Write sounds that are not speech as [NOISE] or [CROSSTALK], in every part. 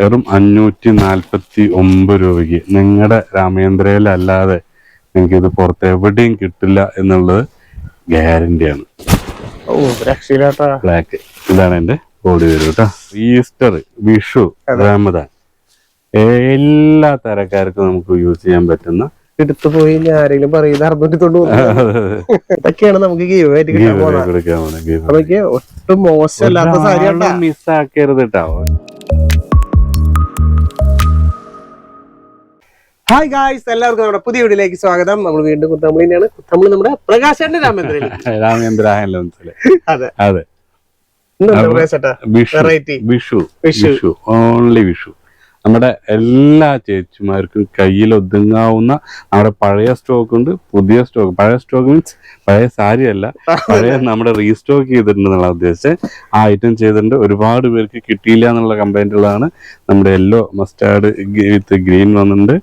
വെറും അഞ്ഞൂറ്റി നാൽപ്പത്തി ഒമ്പത് രൂപയ്ക്ക്. നിങ്ങളുടെ രാമേന്ദ്രയിലല്ലാതെ നിങ്ങൾക്ക് ഇത് പുറത്ത് എവിടെയും കിട്ടില്ല എന്നുള്ളത് ഗ്യാരണ്ടിയാണ്. ബ്ലാക്ക് ഇതാണ് എന്റെ ബോഡി വരും കേട്ടോ ഈസ്റ്റർ വിഷു റമദാൻ എല്ലാ തരക്കാർക്കും നമുക്ക് യൂസ് ചെയ്യാൻ പറ്റുന്ന എടുത്തു പോയി ആരെങ്കിലും ആരെങ്കിലും പറയുന്നത് അറുന്നൂറ്റിത്തൊണ്ട് [LAUGHS] ഇതൊക്കെയാണ് നമുക്ക് ഗീവ് ആയിട്ട് കിട്ടാൻ പോകുന്നത് അതൊക്കെ ഒട്ടും മോശമല്ലാത്ത സാരി കേട്ടാ ഒരാളും മിസ്സാക്കരുത് കേട്ടോ ഹായ് ഗായ്സ് എല്ലാവർക്കും നമ്മുടെ പുതിയ വീഡിയോയിലേക്ക് സ്വാഗതം. നമ്മൾ വീണ്ടും കുത്തമ്പളി തന്നെയാണ്. കുത്തമ്പളി നമ്മുടെ പ്രകാശന്റെ രാമേന്ദ്രയിൽ [LAUGHS] രാമേന്ദ്ര അതെ. അതെ. വെറൈറ്റി വിഷു. വിഷു ഓൺലി വിഷു. നമ്മുടെ എല്ലാ ചേച്ചിമാർക്കും കയ്യിൽ ഒതുങ്ങാവുന്ന നമ്മുടെ പഴയ സ്റ്റോക്ക് ഉണ്ട് പുതിയ സ്റ്റോക്ക് പഴയ സ്റ്റോക്ക് മീൻസ് പഴയ സാരി അല്ല പഴയ [LAUGHS] നമ്മുടെ റീസ്റ്റോക്ക് ചെയ്തിട്ടുണ്ട് എന്നുള്ള ഉദ്ദേശിച്ച് ആ ഐറ്റം ചെയ്തിട്ടുണ്ട്. ഒരുപാട് പേർക്ക് കിട്ടിയില്ല എന്നുള്ള കംപ്ലൈന്റ് ഉള്ളതാണ്. നമ്മുടെ യെല്ലോ മസ്റ്റാർഡ് വിത്ത് ഗ്രീൻ വന്നിട്ടുണ്ട്.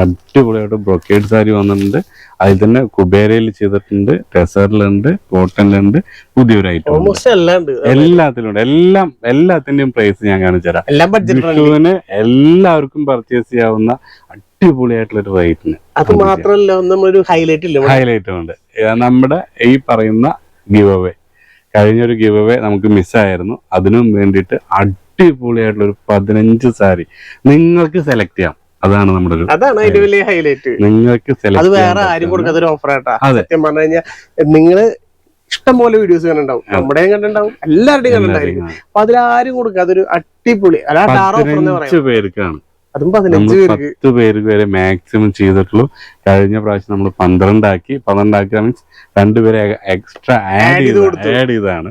അടിപൊളിയായിട്ട് ബ്രൊക്കേഡ് സാരി വന്നിട്ടുണ്ട്. അതിൽ തന്നെ കുബേരയിൽ ചെയ്തിട്ടുണ്ട് ടെസറിലുണ്ട് കോട്ടണിലുണ്ട് പുതിയൊരു ഐറ്റം എല്ലാത്തിലും ഉണ്ട്. എല്ലാം എല്ലാത്തിന്റെയും പ്രൈസ് ഞാൻ കാണിച്ചു തരാം. എല്ലാവർക്കും പർച്ചേസ് ചെയ്യാവുന്ന അടിപൊളിയായിട്ടുള്ള ഒരു റേറ്റിന് അത് മാത്രമല്ല നമ്മളൊരു ഹൈലൈറ്റ് ഹൈലൈറ്റ് ഉണ്ട്. നമ്മുടെ ഈ പറയുന്ന ഗിവ് അവേ കഴിഞ്ഞൊരു ഗിവ് അവേ നമുക്ക് മിസ്സായിരുന്നു അതിനും വേണ്ടിയിട്ട് അടിപൊളിയായിട്ടുള്ള ഒരു പതിനഞ്ച് സാരി നിങ്ങൾക്ക് സെലക്ട് ചെയ്യാം. അതാണ് നമ്മുടെ ഒരു അതാണ് അതിന്റെ വലിയ ഹൈലൈറ്റ് നിങ്ങൾക്ക് അത് വേറെ ആരും കൊടുക്കാത്ത ഒരു ഓഫർ ആട്ടാ. സത്യം പറഞ്ഞു കഴിഞ്ഞാൽ നിങ്ങൾ ഇഷ്ടം പോലെ വീഡിയോസ് കണ്ടുണ്ടാവും നമ്മുടെയും കണ്ടുണ്ടാവും എല്ലാവരുടെയും കണ്ടുണ്ടായിരിക്കും അപ്പൊ അതിലാരും കൊടുക്കാതെ ഒരു അടിപൊളി അല്ലാണ്ട് പേർക്കാണ്. അതും പതിനഞ്ച് പേർക്ക്. പത്ത് പേർക്ക് വരെ മാക്സിമം ചെയ്തിട്ടുള്ളൂ. കഴിഞ്ഞ പ്രാവശ്യം നമ്മൾ പന്ത്രണ്ടാക്കി. പന്ത്രണ്ടാക്കി മീൻസ് രണ്ടുപേരെ എക്സ്ട്രാ ആഡ് ചെയ്ത്. ആഡ് ചെയ്താണ്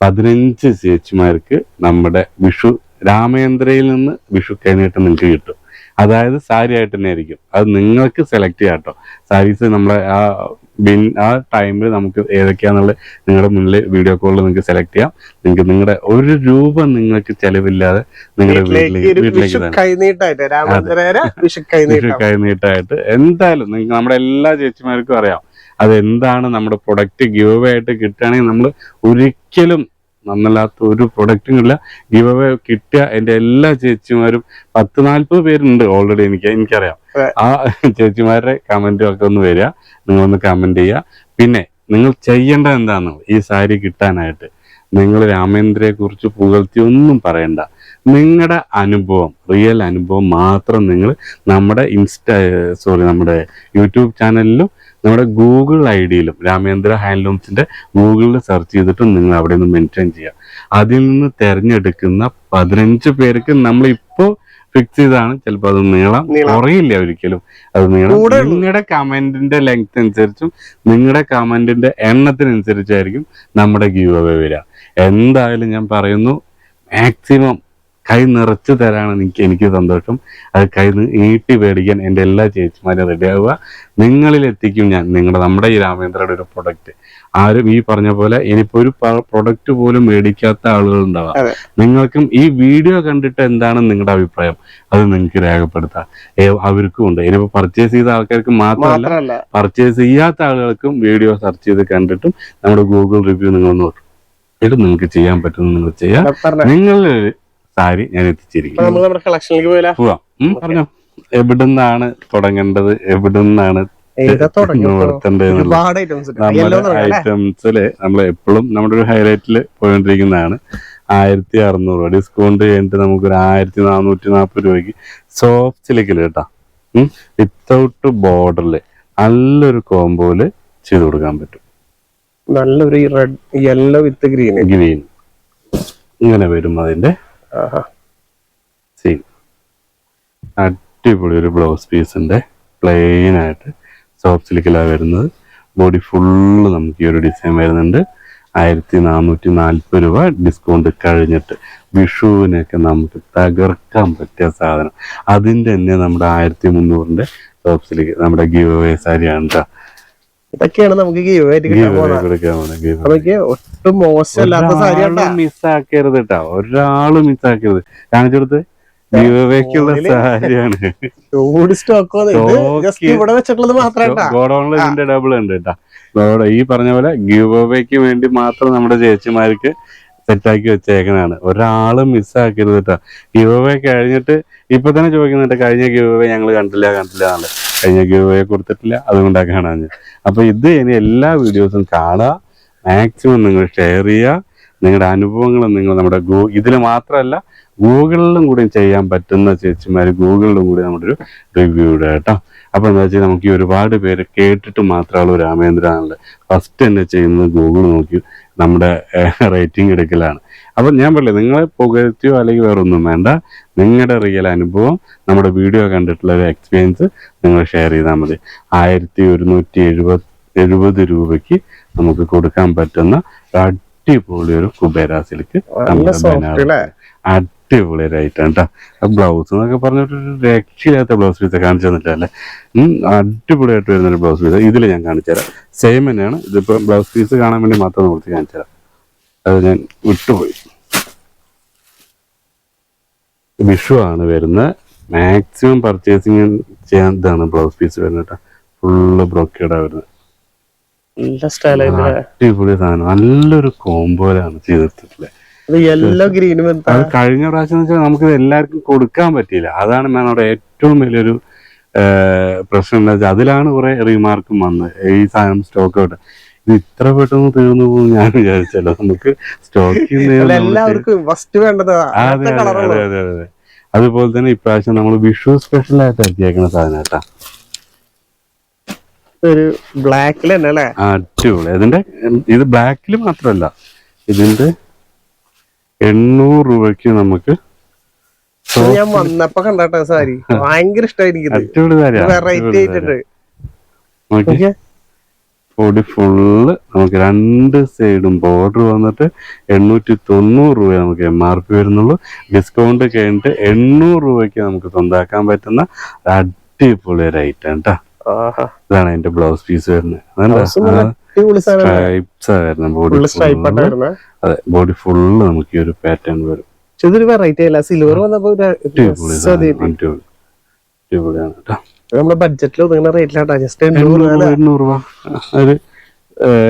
പതിനഞ്ച് ചേച്ചിമാർക്ക് നമ്മുടെ വിഷു രാമേന്ദ്രയിൽ നിന്ന് വിഷു കഴിഞ്ഞിട്ട് നിങ്ങൾക്ക് കിട്ടും. അതായത് സാരി ആയിട്ട് തന്നെ ആയിരിക്കും. അത് നിങ്ങൾക്ക് സെലക്ട് ചെയ്യാം കേട്ടോ സാരീസ് നമ്മളെ ആ ബിൻ ആ ടൈമിൽ നമുക്ക് ഏതൊക്കെയാണെന്നുള്ളത് നിങ്ങളുടെ മുന്നിൽ വീഡിയോ കോളിൽ നിങ്ങൾക്ക് സെലക്ട് ചെയ്യാം. നിങ്ങൾക്ക് നിങ്ങളുടെ ഒരു രൂപ നിങ്ങൾക്ക് ചെലവില്ലാതെ നിങ്ങളുടെ വീട്ടിലേക്ക് വീട്ടിലേക്ക് കൈനീട്ടായിട്ട് എന്തായാലും നിങ്ങൾ നമ്മുടെ എല്ലാ ചേച്ചിമാർക്കും അറിയാം. അതെന്താണ് നമ്മുടെ പ്രൊഡക്റ്റ് ഗീവ് ആയിട്ട് കിട്ടുകയാണെങ്കിൽ നമ്മൾ ഒരിക്കലും നന്നല്ലാത്ത ഒരു പ്രൊഡക്റ്റും ഇല്ല. ഗിവ് അവേ കിട്ടിയ എന്റെ എല്ലാ ചേച്ചിമാരും പത്ത് നാല്പത് പേരുണ്ട് ഓൾറെഡി എനിക്ക് എനിക്കറിയാം. ആ ചേച്ചിമാരുടെ കമന്റും ഒക്കെ ഒന്ന് വരിക. നിങ്ങളൊന്ന് കമന്റ് ചെയ്യുക. പിന്നെ നിങ്ങൾ ചെയ്യേണ്ട എന്താന്ന്? ഈ സാരി കിട്ടാനായിട്ട്. നിങ്ങൾ രാമേന്ദ്രയെ കുറിച്ച് പുകഴ്ത്തി ഒന്നും പറയണ്ട. നിങ്ങളുടെ അനുഭവം റിയൽ അനുഭവം മാത്രം നിങ്ങൾ നമ്മുടെ ഇൻസ്റ്റ സോറി നമ്മുടെ യൂട്യൂബ് ചാനലിലും നമ്മുടെ ഗൂഗിൾ ഐ ഡിയിലും രാമേന്ദ്ര ഹാൻഡ്ലൂംസിന്റെ ഗൂഗിളിൽ സെർച്ച് ചെയ്തിട്ടും നിങ്ങൾ അവിടെ നിന്ന് മെൻഷൻ ചെയ്യുക. അതിൽ നിന്ന് തിരഞ്ഞെടുക്കുന്ന പതിനഞ്ച് പേർക്ക് നമ്മൾ ഇപ്പോൾ ഫിക്സ് ചെയ്താണ് ചിലപ്പോൾ അത് നീളം നീളം. കുറയില്ല ഒരിക്കലും. അത് നീളം നിങ്ങളുടെ കമന്റിന്റെ ലെങ്ത് അനുസരിച്ചും നിങ്ങളുടെ കമന്റിന്റെ എണ്ണത്തിനനുസരിച്ചായിരിക്കും നമ്മുടെ ഗീവ് അവേ വരിക. എന്തായാലും ഞാൻ പറയുന്നു മാക്സിമം കൈ നിറച്ചു തരാണ് എനിക്ക് എനിക്ക് സന്തോഷം. അത് കൈ നീട്ടി മേടിക്കാൻ എന്റെ എല്ലാ ചേച്ചിമാരും റെഡി ആവുക. നിങ്ങളിൽ എത്തിക്കും ഞാൻ. നിങ്ങളുടെ നമ്മുടെ ഈ രാമേന്ദ്രയുടെ ഒരു പ്രൊഡക്റ്റ് ആരും ഈ പറഞ്ഞ പോലെ ഇനിയിപ്പോ ഒരു പ്രൊഡക്റ്റ് പോലും മേടിക്കാത്ത ആളുകൾ ഉണ്ടാവാം. നിങ്ങൾക്കും ഈ വീഡിയോ കണ്ടിട്ട് എന്താണ് നിങ്ങളുടെ അഭിപ്രായം അത് നിങ്ങൾക്ക് രേഖപ്പെടുത്താം. അവർക്കും ഉണ്ട്. ഇനിയിപ്പോ പർച്ചേസ് ചെയ്ത ആൾക്കാർക്ക് മാത്രമല്ല പർച്ചേസ് ചെയ്യാത്ത ആളുകൾക്കും വീഡിയോ സെർച്ച് ചെയ്ത് കണ്ടിട്ടും നമ്മുടെ ഗൂഗിൾ റിവ്യൂ നിങ്ങൾ നോക്കും. ഇത് നിങ്ങൾക്ക് ചെയ്യാൻ പറ്റുന്ന നിങ്ങൾ ചെയ്യാം. ഒരു സാരി ഞാൻ എത്തിച്ചിരിക്കുന്നു. പോവാം. പറഞ്ഞോ. എവിടുന്നാണ് തുടങ്ങേണ്ടത്? എവിടുന്നാണ് ഐറ്റംസിൽ നമ്മൾ എപ്പോഴും നമ്മുടെ ഒരു ഹൈലൈറ്റിൽ പോയിക്കൊണ്ടിരിക്കുന്നതാണ്. ആയിരത്തി അറുന്നൂറ് രൂപ. ഡിസ്കൗണ്ട് കഴിഞ്ഞിട്ട് നമുക്ക് ഒരു ആയിരത്തി നാനൂറ്റി നാൽപ്പത് രൂപയ്ക്ക് സോഫ്റ്റ് സിലിക്കിൽ കേട്ടാ. വിത്തൗട്ട് ബോർഡറിൽ നല്ലൊരു കോമ്പോൽ ചെയ്ത് കൊടുക്കാൻ പറ്റും. നല്ലൊരു red yellow with green green ഇങ്ങനെ വരും അതിന്റെ സെയിം അടിപൊളി ഒരു ബ്ലൗസ് പീസിന്റെ പ്ലെയിൻ ആയിട്ട് സോഫ്റ്റ് സിലിക്കിലാണ് വരുന്നത്. ബോഡി ഫുള്ള് നമുക്ക് ഈ ഒരു ഡിസൈൻ വരുന്നുണ്ട്. ആയിരത്തി നാനൂറ്റി നാൽപ്പത് രൂപ ഡിസ്കൗണ്ട് കഴിഞ്ഞിട്ട് വിഷുവിനൊക്കെ നമുക്ക് തകർക്കാൻ പറ്റിയ സാധനം. അതിന്റെ തന്നെ നമ്മുടെ ആയിരത്തി മുന്നൂറിന്റെ സോഫ്റ്റ് സിലിക്ക് നമ്മുടെ ഗീവ് അവേ സാരിയാണ് കേട്ടോ ഇതൊക്കെയാണ് നമുക്ക് ഗീവ് ആയിട്ട് ഗീവ് കിട്ടാൻ പോകുന്നത്. അതൊക്കെ ഒട്ടും മോശമല്ലാത്ത സാരി കേട്ടാ മിസ്സാക്കരുത് കേട്ടോ ഒരാൾ മിസ്സാക്കരുത് കാണിച്ചു കൊടുത്ത് ഗീവവേക്കുള്ള സാരിയാണ്. ചൂട് സ്റ്റോക്ക്. ഇവിടെ വെച്ചിട്ടുള്ളത് ഗോഡൌണിൽ ഇതിന്റെ ഡബിൾ ഉണ്ട് കേട്ടോ. ഈ പറഞ്ഞ പോലെ ഗീവ് വേണ്ടി മാത്രം നമ്മുടെ ചേച്ചിമാർക്ക് സെറ്റാക്കി വെച്ചേക്കണാണ് ഒരാളും മിസ്സാക്കരുത് കേട്ടോ ഗീവ് കഴിഞ്ഞിട്ട് ഇപ്പൊ തന്നെ ചോദിക്കുന്നുണ്ട് കഴിഞ്ഞ ഗീവ് ഞങ്ങൾ കണ്ടില്ല കണ്ടില്ല എന്നാണ് കഴിഞ്ഞ ഗിവ് കൊടുത്തിട്ടില്ല. അതുകൊണ്ടാണ് കാണാൻ അപ്പൊ ഇത് ഇനി എല്ലാ വീഡിയോസും കാണുക. മാക്സിമം നിങ്ങൾ ഷെയർ ചെയ്യുക. നിങ്ങളുടെ അനുഭവങ്ങളും നിങ്ങൾ നമ്മുടെ ഗൂ ഇതിൽ മാത്രമല്ല ഗൂഗിളിലും കൂടി ചെയ്യാൻ പറ്റുന്ന ചേച്ചിമാർ ഗൂഗിളിലും കൂടി നമ്മുടെ ഒരു റിവ്യൂ ഇടുക കേട്ടോ. അപ്പൊ എന്താ വെച്ചാൽ നമുക്ക് ഈ ഒരുപാട് പേര് കേട്ടിട്ട് മാത്രമുള്ള രാമേന്ദ്രനാണല്ലോ ഫസ്റ്റ് തന്നെ ചെയ്യുന്നത് ഗൂഗിൾ നോക്കി നമ്മുടെ റേറ്റിംഗ് എടുക്കലാണ്. അപ്പൊ ഞാൻ പറയുന്നത് നിങ്ങളെ പുകഴ്ത്തിയോ അല്ലെങ്കിൽ വേറൊന്നും വേണ്ട. നിങ്ങളുടെ റിയൽ അനുഭവം നമ്മുടെ വീഡിയോ കണ്ടിട്ടുള്ള ഒരു എക്സ്പീരിയൻസ് നിങ്ങൾ ഷെയർ ചെയ്താൽ മതി. ആയിരത്തി ഒരുന്നൂറ്റി എഴുപത് എഴുപത് രൂപയ്ക്ക് നമുക്ക് കൊടുക്കാൻ പറ്റുന്ന അടിപൊളി ഒരു കുബേരാസിലേക്ക് സിൽക്ക് നല്ല സോഫ്റ്റ് അല്ലേ? അടിപൊളി ഒരു ഐറ്റം കേട്ടോ ബ്ലൗസ് എന്നൊക്കെ പറഞ്ഞിട്ട് ഒരു രക്ഷയില്ലാത്ത ബ്ലൗസ് പീസ് കാണിച്ചു തന്നിട്ടല്ലേ? അടിപൊളിയായിട്ട് വരുന്ന ഒരു ബ്ലൗസ് പീസ് ഇതിൽ ഞാൻ കാണിച്ചു തരാം സെയിം തന്നെയാണ്. ഇതിപ്പോ ബ്ലൗസ് പീസ് കാണാൻ വേണ്ടി മാത്രം നോക്കി കാണിച്ചു തരാം അത് ഞാൻ വിട്ടുപോയി. വിഷു ആണ് വരുന്നത്. മാക്സിമം പർച്ചേസിങ് ചെയ്യാൻ ഇതാണ് ബ്ലൗസ് പീസ് വരുന്നത് കേട്ടോ ഫുള്ള് ബ്രോക്കേഡാ വരുന്നത്. അടിപൊളി സാധനം. നല്ലൊരു കോമ്പോലാണ് യെല്ലോ അത് കഴിഞ്ഞ പ്രാവശ്യം വെച്ചാൽ നമുക്ക് എല്ലാവർക്കും കൊടുക്കാൻ പറ്റിയില്ല. അതാണ് ഞാൻ അവിടെ ഏറ്റവും വലിയൊരു പ്രശ്നം എന്താ വെച്ചാൽ അതിലാണ് കുറെ റീമാർക്കും വന്നത്. ഈ സാധനം സ്റ്റോക്ക് ഔട്ട്. ഇത് ഇത്ര പെട്ടെന്ന് തീർന്നു പോകും ഞാൻ വിചാരിച്ചല്ലോ. നമുക്ക് സ്റ്റോക്ക് എല്ലാവർക്കും ഫസ്റ്റ് വേണ്ടത് അതെ അതെ അതെ അതെ അതെ. അതുപോലെ തന്നെ ഇപ്രാവശ്യം നമ്മൾ വിഷു സ്പെഷ്യൽ ആയിട്ട് ഇറക്കിയേക്കുന്ന സാധനം കേട്ടാ. ഒരു ബ്ലാക്കിൽ തന്നെ അല്ലേ? അടിപൊളി. അതിന്റെ ഉം, ഇത് ബ്ലാക്കിൽ മാത്രമല്ല. ഇതിന്റെ എണ്ണൂറ് രൂപയ്ക്ക് നമുക്ക് ഞാൻ വന്നപ്പോ കണ്ടാട്ടോ സാരി. ഭയങ്കര ഇഷ്ടമായി. വെറൈറ്റി ആയിട്ടുണ്ട്. ബോഡി ഫുള്ള് നമുക്ക് രണ്ട് സൈഡും ബോർഡർ വന്നിട്ട് എണ്ണൂറ്റി തൊണ്ണൂറ് രൂപ നമുക്ക് എം ആർ പി വരുന്നുള്ളൂ. ഡിസ്കൗണ്ട് കഴിഞ്ഞിട്ട് എണ്ണൂറ് രൂപയ്ക്ക് നമുക്ക് സ്വന്തമാക്കാൻ പറ്റുന്ന അടിപൊളി ഒരു ഐറ്റം കേട്ടോ. ഇതാണ് അതിന്റെ ബ്ലൗസ് പീസ് വരുന്നത്. സ്ട്രൈപ്സ് വരുന്നത്. അതെ ബോഡി ഫുള്ള് നമുക്ക് ഈ ഒരു പാറ്റേൺ വരും. ഇതൊരു വെറൈറ്റി അല്ല സിൽവർ വന്നപ്പോ അടിപൊളിയാണ് കേട്ടോ നമ്മുടെ ബഡ്ജറ്റിൽ ഒതുങ്ങുന്ന റേറ്റിലാട്ടാ ജസ്റ്റ് എണ്ണൂറ് എണ്ണൂറ് രൂപ ഒരു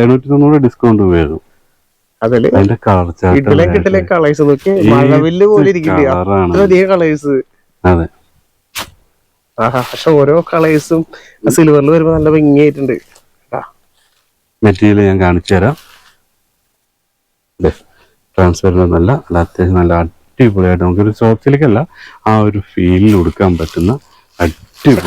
എണ്ണൂറ്റി തൊണ്ണൂറ് ഡിസ്കൗണ്ട് വരും. അതിൽ കിട്ടിലെ കളേഴ്സ് നോക്കി മഴവില്ല് പോലെ ഇരിക്കില്ല കളറാണ് അത്രയധികം കളേഴ്സ് അതെ. ആഹാ പക്ഷെ ഓരോ കളേഴ്സും സിൽവറിൽ വരുമ്പോ നല്ല ഭംഗിയായിട്ടുണ്ട്. മെറ്റീരിയൽ ഞാൻ കാണിച്ചു തരാം. ട്രാൻസ്പെറന്റ് അല്ല അല്ല അത്യാവശ്യം നല്ല അടിപൊളിയായിട്ട് നമുക്കൊരു സോഫ്റ്റിലേക്കല്ല ആ ഒരു ഫീലിൽ കൊടുക്കാൻ പറ്റുന്ന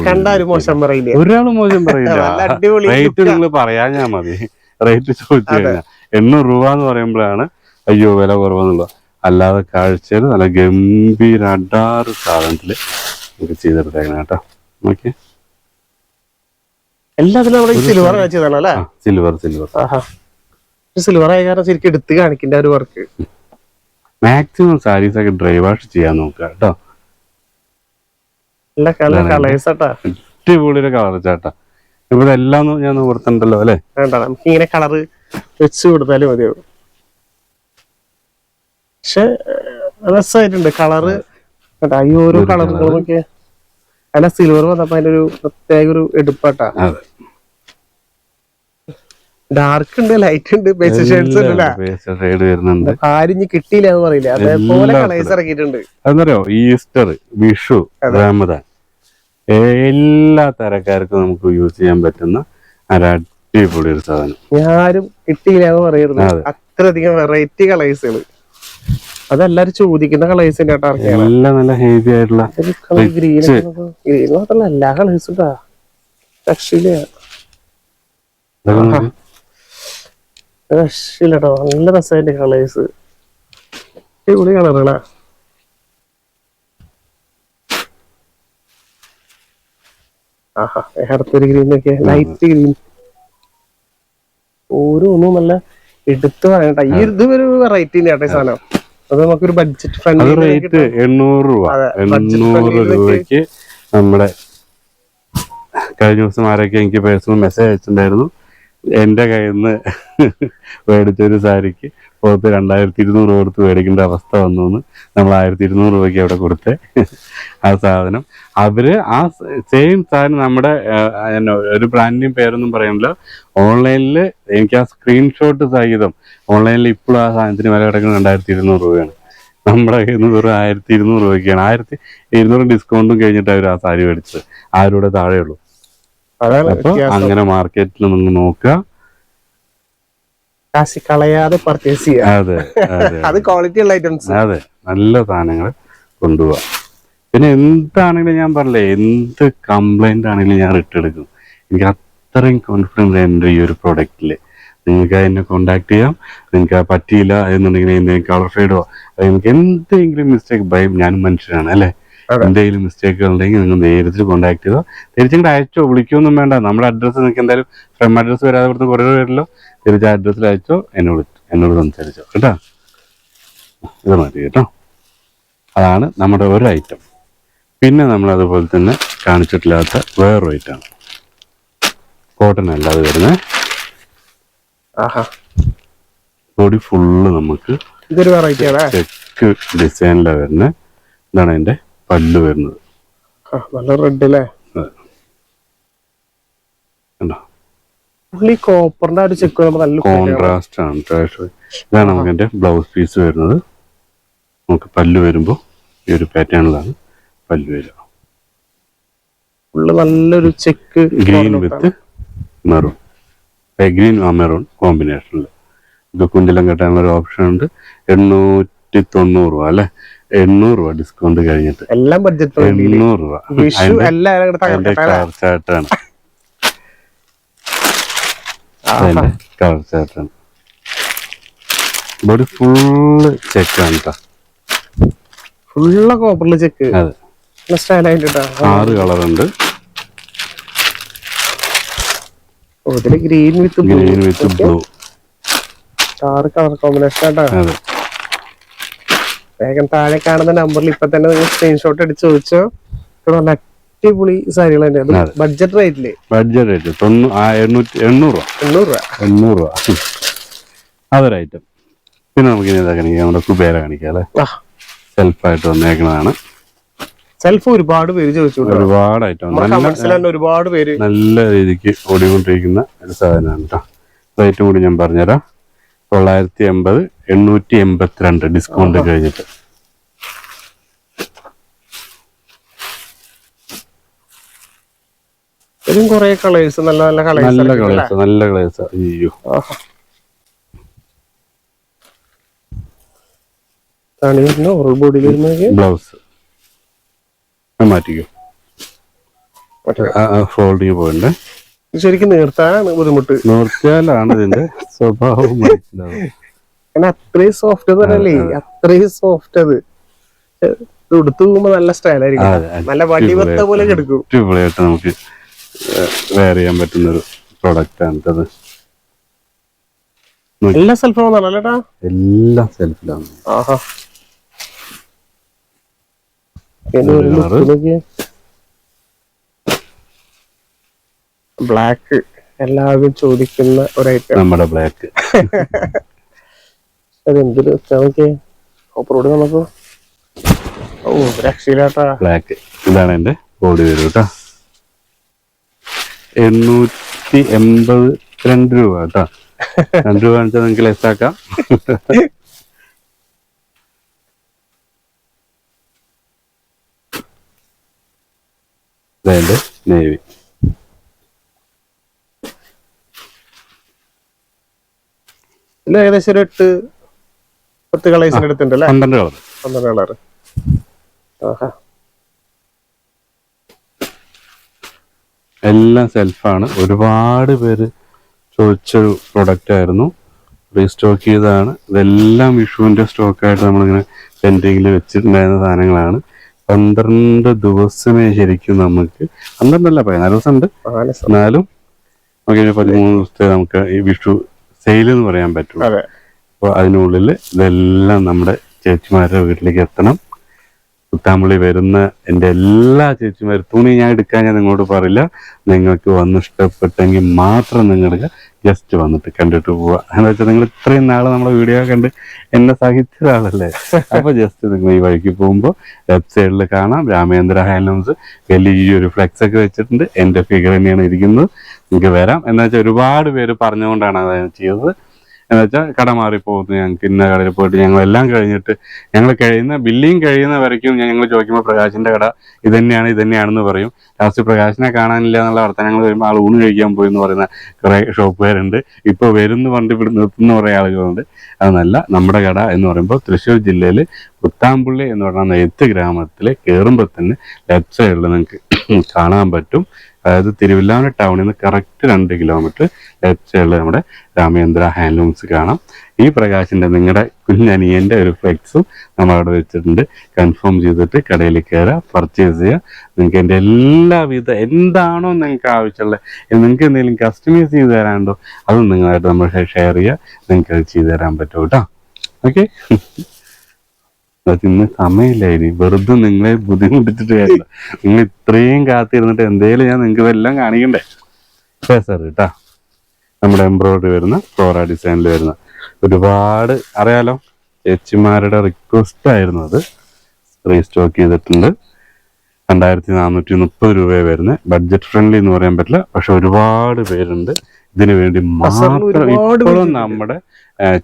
കണ്ടാലും മോശം പറയില്ല? ഒരാളും മോശം പറയില്ല. [LAUGHS] റേറ്റ്. നിങ്ങൾ പറയാഞ്ഞാ മതി. റേറ്റ് ചോദിച്ചു കഴിഞ്ഞാൽ എണ്ണൂറ് രൂപ എന്ന് പറയുമ്പോഴാണ് അയ്യോ വില കുറവെന്നുള്ളത് അല്ലാതെ കാഴ്ചയിൽ നല്ല ഗംഭീര അഡാറ് സാധനത്തിൽ നമുക്ക് ചെയ്തെടുത്തേക്കണം കേട്ടോ. നോക്കിയേ. എല്ലാത്തിലും നമ്മുടെ സിൽവർ ചെയ്താണ് അല്ലേ സിൽവർ സിൽവർ സിൽവർ ആയ കാരണം ശരിക്കും എടുത്ത് കാണിക്കേണ്ട ഒരു വർക്ക് മാക്സിമം സാരീസ് ഒക്കെ ഡ്രൈ വാഷ് ചെയ്യാൻ നോക്കുക കേട്ടോ. കളർ കളേഴ്സ് ആട്ടാ അടിപൊളി ഒരു കളർ ചേട്ടാ. ഇവിടെ എല്ലാം ഞാൻ ഓർത്തുണ്ടല്ലോ അല്ലെ? വേണ്ട നമുക്ക് ഇങ്ങനെ കളറ് വെച്ച് കൊടുത്താലും മതിയാവും. പക്ഷെ രസമായിട്ടുണ്ട് കളറ് കേട്ടാ ഈ ഓരോ. നോക്കിയേ അല്ല സിൽവർ വന്നപ്പോ അതിന്റെ ഒരു പ്രത്യേക ഒരു എടുപ്പാട്ടാ. ഡാർക്ക് ഉണ്ട് ലൈറ്റ് ഉണ്ട് ബേസ് ഷെയ്ഡ്സ് വരുന്നുണ്ട്. ആരിഞ്ഞ് കിട്ടിയില്ല എന്ന് പറയില്ല. അതേപോലെ കളേഴ്സ് ഇറക്കിയിട്ടുണ്ട് അതെന്നറിയോ? ഈസ്റ്റർ വിഷു റമദാൻ. എല്ലാ തരക്കാർക്കും നമുക്ക് യൂസ് ചെയ്യാൻ പറ്റുന്ന ഒരു അടിപൊളി ഒരു സാധനം. ഞാനും കിട്ടിയില്ല എന്ന് പറയുന്നത്. അതെ. അത്രയധികം വെറൈറ്റി കളേഴ്സുകൾ അതെല്ലാരും ചോദിക്കുന്ന കളേഴ്സ് എല്ലാം നല്ല ഹെവി ആയിട്ടുള്ള ഗ്രീൻ ഗ്രീൻ മാത്രമല്ല എല്ലാ കളേഴ്സും ഇട്ടാ രക്ഷയില്ല ഇതൊക്കെ നല്ല രസമായിട്ട് കളേഴ്സ് അടിപൊളി കളറുകളാ ആഹാ അടുത്തൊരു ഗ്രീൻ നോക്കിയ ലൈറ്റ് ഗ്രീൻ ഓരോന്നും നല്ല എടുത്തു പറയണ്ട ഈ ഇത് ഒരു വെറൈറ്റി ചേട്ടാ സാധനം. അത് നമുക്കൊരു ബഡ്ജറ്റ് ഫ്രണ്ട്ലി റേറ്റ് എണ്ണൂറ് രൂപ. എണ്ണൂറ് രൂപയ്ക്ക് നമ്മുടെ കഴിഞ്ഞ ദിവസം ആരൊക്കെ എനിക്ക് പേഴ്സണൽ മെസ്സേജ് അയച്ചിട്ടുണ്ടായിരുന്നു. എന്റെ കയ്യിൽ നിന്ന് മേടിച്ചൊരു സാരിക്ക് പുറത്ത് രണ്ടായിരത്തി ഇരുന്നൂറ് കൊടുത്ത് മേടിക്കേണ്ട അവസ്ഥ വന്നു എന്ന് നമ്മൾ ആയിരത്തി ഇരുന്നൂറ് രൂപയ്ക്ക് അവിടെ കൊടുത്തേ. ആ സാധനം. അവർ ആ സെയിം സാധനം നമ്മുടെ ഒരു ബ്രാൻഡിന്റെ പേരൊന്നും പറയുന്നില്ല ഓൺലൈനിൽ എനിക്ക് ആ സ്ക്രീൻഷോട്ട് സഹിതം ഓൺലൈനിൽ ഇപ്പോഴും ആ സാധനത്തിന് വില കിടക്കുന്നത് രണ്ടായിരത്തി ഇരുന്നൂറ് രൂപയാണ്. നമ്മുടെ കയ്യിൽ നിന്ന് വെറും ആയിരത്തി ഇരുന്നൂറ് രൂപയ്ക്കാണ്. ആയിരത്തി ഇരുന്നൂറ് ഡിസ്കൗണ്ടും കഴിഞ്ഞിട്ട് അവർ ആ സാരി മേടിച്ചത്. ആരുടെ താഴെയുള്ളൂ. അപ്പൊ അങ്ങനെ മാർക്കറ്റിൽ നിങ്ങൾ നോക്കുക. കാശ് കളയാതെ പർച്ചേസ് ചെയ്യുക. അതെ ക്വാളിറ്റി ഉള്ള ഐറ്റംസ് അതെ. നല്ല സാധനങ്ങൾ കൊണ്ടുപോവാ. പിന്നെ എന്താണെങ്കിലും ഞാൻ പറഞ്ഞില്ലേ എന്ത് കംപ്ലൈന്റ് ആണെങ്കിലും ഞാൻ റിട്ടേൺ എടുക്കും. എനിക്ക് അത്രയും കോൺഫിഡൻസ് എന്റെ ഈ ഒരു പ്രൊഡക്റ്റിൽ നിങ്ങൾക്ക് എന്നെ കോണ്ടാക്ട് ചെയ്യാം. നിങ്ങൾക്ക് പറ്റിയില്ല എന്നുണ്ടെങ്കിൽ എന്തെങ്കിലും കളർ ഫെയ്ഡോ നിങ്ങൾക്ക് എന്തെങ്കിലും മിസ്റ്റേക്ക് ഭയം ഞാൻ മനുഷ്യനാണ് അല്ലേ. എന്തെങ്കിലും മിസ്റ്റേക്കുകൾ ഉണ്ടെങ്കിൽ നിങ്ങൾ നേരിട്ട് കോൺടാക്ട് ചെയ്തോ. തിരിച്ചിങ്ങോട്ട് അയച്ചോ വിളിക്കൊന്നും വേണ്ട. നമ്മുടെ അഡ്രസ്സ് നിങ്ങൾക്ക് എന്തായാലും ഫ്രം അഡ്രസ്സ് വരാതെ കൊടുത്ത് കുറേ പേരല്ലോ തിരിച്ച് അഡ്രസ്സിൽ അയച്ചോ എന്നോട് എന്നോട് സംസാരിച്ചോ. കേട്ടോ? ഇത് മതി കേട്ടോ. അതാണ് നമ്മുടെ ഒരു ഐറ്റം പിന്നെ നമ്മൾ അതുപോലെ തന്നെ കാണിച്ചിട്ടില്ലാത്ത വേറൊരു ഐറ്റമാണ് കോട്ടൺ അല്ലാതെ വരുന്നത് ബോഡി ഫുള്ള് നമുക്ക് ചെക്ക് ഡിസൈനിലാണ് വരുന്നത് ഇതാണ് അതിന്റെ പല്ല് വരുന്നത്. നല്ല റെഡ് അല്ലേ പുള്ളി കോപ്പറിന്റെ ഒരു ചെക്ക് നല്ല കോൺട്രാസ്റ്റ് ആണ്. ഇതാണ് നമുക്ക് എന്റെ ബ്ലൗസ് പീസ് വരുന്നത്. നമുക്ക് പല്ല് വരുമ്പോൾ ഈ ഒരു പാറ്റേണിലാണ് പല്ല് വരിക. ഉള്ള നല്ലൊരു check green with maroon green maroon കോമ്പിനേഷനിൽ ഇത് കുഞ്ചിലം കെട്ടാനുള്ള ഒരു ഓപ്ഷൻ ഉണ്ട്. എണ്ണൂറ്റി തൊണ്ണൂറ് രൂപ അല്ലെ? എണ്ണൂറ് രൂപ ഡിസ്കൗണ്ട് കഴിഞ്ഞിട്ട്. എല്ലാം ബഡ്ജറ്റ് എണ്ണൂറ് രൂപ. കളർ ചാർട്ടാണ് കളർ ബോഡി ഫുള്ള് ചെക്കാണ് കേട്ടോ ഫുള്ള കോപ്പറിൽ ചെക്ക് അതെ. സ്റ്റൈലായിട്ട് ആറ് കളർ ഉണ്ട്. Green with green with blue ആറ് കളർ കോമ്പിനേഷൻ ആട്ടാ. അതെ. വേഗം താഴെ കാണുന്ന നമ്പറിൽ ഇപ്പൊ തന്നെ നിങ്ങൾ സ്ക്രീൻഷോട്ട് അടിച്ച് ചോദിച്ചോ. നല്ല അടിപൊളി സാരികൾ തന്നെ. ബഡ്ജറ്റ് റേറ്റിൽ ബഡ്ജറ്റ് റേറ്റ് എണ്ണൂറ് രൂപ. എണ്ണൂറ് രൂപ. എണ്ണൂറ് രൂപ. അതൊരു ഐറ്റം പിന്നെ നമുക്ക് ഇനി കാണിക്കാം നമ്മുടെ കുബേര കാണിക്കാം അല്ലെ? ആ. സെൽഫായിട്ട് വന്നേക്കുന്നതാണ് സെൽഫ് ഒരുപാട് പേര് ചോദിച്ചു ഒരുപാട് ഐറ്റം ഒരുപാട് പേര്. നല്ല രീതിക്ക് ഓടിക്കൊണ്ടിരിക്കുന്ന ഒരു സാധനമാണ് കേട്ടോ. റേറ്റും കൂടി ഞാൻ പറഞ്ഞുതരാം. തൊള്ളായിരത്തി എൺപത് എണ്ണൂറ്റി എൺപത്തിരണ്ട് ഡിസ്കൗണ്ട് കഴിഞ്ഞിട്ട്. ഇതിലും കുറെ കളേഴ്സ് നല്ല നല്ല നല്ല കളേഴ്സ് കളേഴ്സ് നല്ല കളേഴ്സ് അയ്യോ. ഓറൽ ബോഡിയിൽ വരുന്നത് ബ്ലൗസ് മാറ്റിക്കോ. ഫോൾഡിങ് പോയിണ്ട് ശരിക്കും നിർത്താനാണ് ബുദ്ധിമുട്ട്. നിർത്തിയാലാണ് ഇതിന്റെ സ്വഭാവം മനസ്സിലാവും കാരണം അത്രയും സോഫ്റ്റ് തന്നെയല്ലേ അത്രയും സോഫ്റ്റ് അത്. ഉടുത്തു പോകുമ്പോ നല്ല സ്റ്റൈലായിരിക്കും നല്ല വടിവത്ത പോലെ കിടക്കും അടിപൊളിയായിട്ട് നമുക്ക് വെയർ ചെയ്യാൻ പറ്റുന്ന ഒരു പ്രൊഡക്റ്റ് ആണ് ഇത് എല്ലാ സെൽഫിലും വന്നാണല്ലേട്ടാ എല്ലാ സെൽഫിലാണ് ആഹാ പിന്നെ ഒരു ഒരു look നോക്കിയേ. ബ്ലാക്ക് എല്ലാവരും ചോദിക്കുന്ന ഒരു ഐറ്റം നമ്മുടെ ബ്ലാക്ക് അത് എന്തൊരു നോക്കിയേ. ഓപ്പറോഡ് നമുക്ക്. ഓ രക്ഷയിലാട്ടാ ബ്ലാക്ക് ഇതാണ് എന്റെ ബോഡി വരും കേട്ടോ എണ്ണൂറ്റി എൺപത് രണ്ട് രൂപ കേട്ടോ [LAUGHS] രണ്ട് രൂപ വെച്ചാൽ നിങ്ങൾക്ക് ലെസ് ആക്കാം നേവി [LAUGHS] ഇതിൽ ഏകദേശം ഒരു എട്ട് പത്ത് കളേഴ്സിന് അടുത്തുണ്ട് അല്ലേ? പന്ത്രണ്ട് കളർ. പന്ത്രണ്ട് കളർ. ആഹാ. എല്ലാം സെൽഫാണ്. ഒരുപാട് പേര് ചോദിച്ചൊരു പ്രൊഡക്റ്റ് ആയിരുന്നു. റീസ്റ്റോക്ക് ചെയ്തതാണ്. ഇതെല്ലാം വിഷുവിന്റെ സ്റ്റോക്കായിട്ട് നമ്മളിങ്ങനെ പെൻഡിങ്ങിൽ വെച്ചിട്ടുണ്ടായിരുന്ന സാധനങ്ങളാണ്. പന്ത്രണ്ട് ദിവസമേ ശരിക്കും നമുക്ക് പന്ത്രണ്ടല്ല പതിനാല് ദിവസം. ഉണ്ട് എന്നാലും നമുക്ക് പതിമൂന്ന് ദിവസത്തെ നമുക്ക് ഈ വിഷു സെയിൽ എന്ന് പറയാൻ പറ്റും അപ്പോൾ അതിനുള്ളിൽ ഇതെല്ലാം നമ്മുടെ ചേച്ചിമാരുടെ വീട്ടിലേക്ക് എത്തണം. പുത്താമ്പള്ളി വരുന്ന എന്റെ എല്ലാ ചേച്ചിമാരും തുണി ഞാൻ എടുക്കാൻ ഞാൻ നിങ്ങളോട് പറയില്ല. നിങ്ങൾക്ക് വന്ന് ഇഷ്ടപ്പെട്ടെങ്കിൽ മാത്രം നിങ്ങൾക്ക് ജസ്റ്റ് വന്നിട്ട് കണ്ടിട്ട് പോവുക. എന്താ വെച്ചാൽ നിങ്ങൾ ഇത്രയും നാൾ നമ്മളെ വീഡിയോ കണ്ട് എന്നെ സഹിച്ച ഒരാളല്ലേ അപ്പൊ ജസ്റ്റ് നിങ്ങൾ ഈ വഴിക്ക് പോകുമ്പോൾ വെബ്സൈറ്റിൽ സൈഡിൽ കാണാം. രാമേന്ദ്ര ഹാൻഡ്ലൂംസ്. വലിയൊരു ഫ്ലെക്സ് ഒക്കെ വെച്ചിട്ടുണ്ട്. എന്റെ ഫിഗർ തന്നെയാണ് ഇരിക്കുന്നത്. നിങ്ങൾക്ക് വരാം. എന്ന് വെച്ചാൽ ഒരുപാട് പേര് പറഞ്ഞുകൊണ്ടാണ് അത് ചെയ്തത്. എന്ന് വെച്ചാൽ കട മാറിപ്പോകുന്നു ഞങ്ങൾക്ക് ഇന്ന കടയിൽ പോയിട്ട് ഞങ്ങൾ എല്ലാം കഴിഞ്ഞിട്ട് ഞങ്ങൾ കഴിയുന്ന ബില്ലിങ് കഴിയുന്ന വരയ്ക്കും ഞങ്ങൾ ചോദിക്കുമ്പോൾ പ്രകാശിന്റെ കട ഇത് തന്നെയാണ് ഇത് തന്നെയാണെന്ന് പറയും. ലാസ്റ്റ് പ്രകാശിനെ കാണാനില്ല എന്നുള്ള വർത്തമാനങ്ങൾ വരുമ്പോൾ ആൾ ഊണ് കഴിക്കാൻ പോയി എന്ന് പറയുന്ന കുറെ ഷോപ്പുകാരുണ്ട്. ഇപ്പോൾ വരുന്നു വണ്ടി ഇവിടെ നിർത്തുന്ന കുറെ ആളുകളുണ്ട്. അതൊന്നല്ല നമ്മുടെ കട എന്ന് പറയുമ്പോൾ തൃശ്ശൂർ ജില്ലയിൽ പുത്താമ്പുള്ളി എന്ന് പറയുന്ന നെയ്ത്ത് ഗ്രാമത്തിൽ കയറുമ്പോൾ തന്നെ ലെഫ്റ്റ് സൈഡിൽ നിങ്ങൾക്ക് കാണാൻ പറ്റും. അതായത് തിരുവില്ലാമല ടൗണിൽ നിന്ന് കറക്റ്റ് രണ്ട് കിലോമീറ്റർ ലെഫ്റ്റ് സൈഡിൽ നമ്മുടെ രാമേന്ദ്ര ഹാൻഡ്ലൂംസ് കാണാം. ഈ പ്രകാശിന്റെ നിങ്ങളുടെ കുഞ്ഞനിയന്റെ ഒരു ഫ്ലെക്സും നമ്മൾ അവിടെ വെച്ചിട്ടുണ്ട്. കൺഫേം ചെയ്തിട്ട് കടയിൽ കയറുക പർച്ചേസ് ചെയ്യുക നിങ്ങൾക്ക് എന്റെ എല്ലാവിധ എന്താണോ നിങ്ങൾക്ക് ആവശ്യമുള്ളത് നിങ്ങൾക്ക് എന്തെങ്കിലും കസ്റ്റമൈസ് ചെയ്ത് തരാനുണ്ടോ അതും നിങ്ങളായിട്ട് നമ്മൾ ഷെയർ ചെയ്യുക നിങ്ങൾക്ക് അത് ചെയ്തു തരാൻ പറ്റും കേട്ടോ. ഓക്കെ ഇന്ന് സമയമില്ല ഇനി. വെറുതെ നിങ്ങളെ ബുദ്ധിമുട്ടിച്ചിട്ട് കാര്യമില്ല. നിങ്ങൾ ഇത്രയും കാത്തിരുന്നിട്ട് എന്തേലും ഞാൻ നിങ്ങൾക്ക് ഇതെല്ലാം കാണിക്കണ്ടേ? സർ കേട്ടാ നമ്മുടെ എംബ്രോയിഡറി വരുന്ന ഫ്ലോറ ഡിസൈനിൽ വരുന്ന ഒരുപാട് അറിയാലോ ചേച്ചിമാരുടെ റിക്വസ്റ്റ് ആയിരുന്നു അത്. റീസ്റ്റോക്ക് ചെയ്തിട്ടുണ്ട്. രണ്ടായിരത്തി നാനൂറ്റി മുപ്പത് രൂപയെ വരുന്നത്. ബഡ്ജറ്റ് ഫ്രണ്ട്ലി എന്ന് പറയാൻ പറ്റില്ല പക്ഷെ ഒരുപാട് പേരുണ്ട്. ഇതിനു വേണ്ടി മാത്രം ഇപ്പോഴും. നമ്മുടെ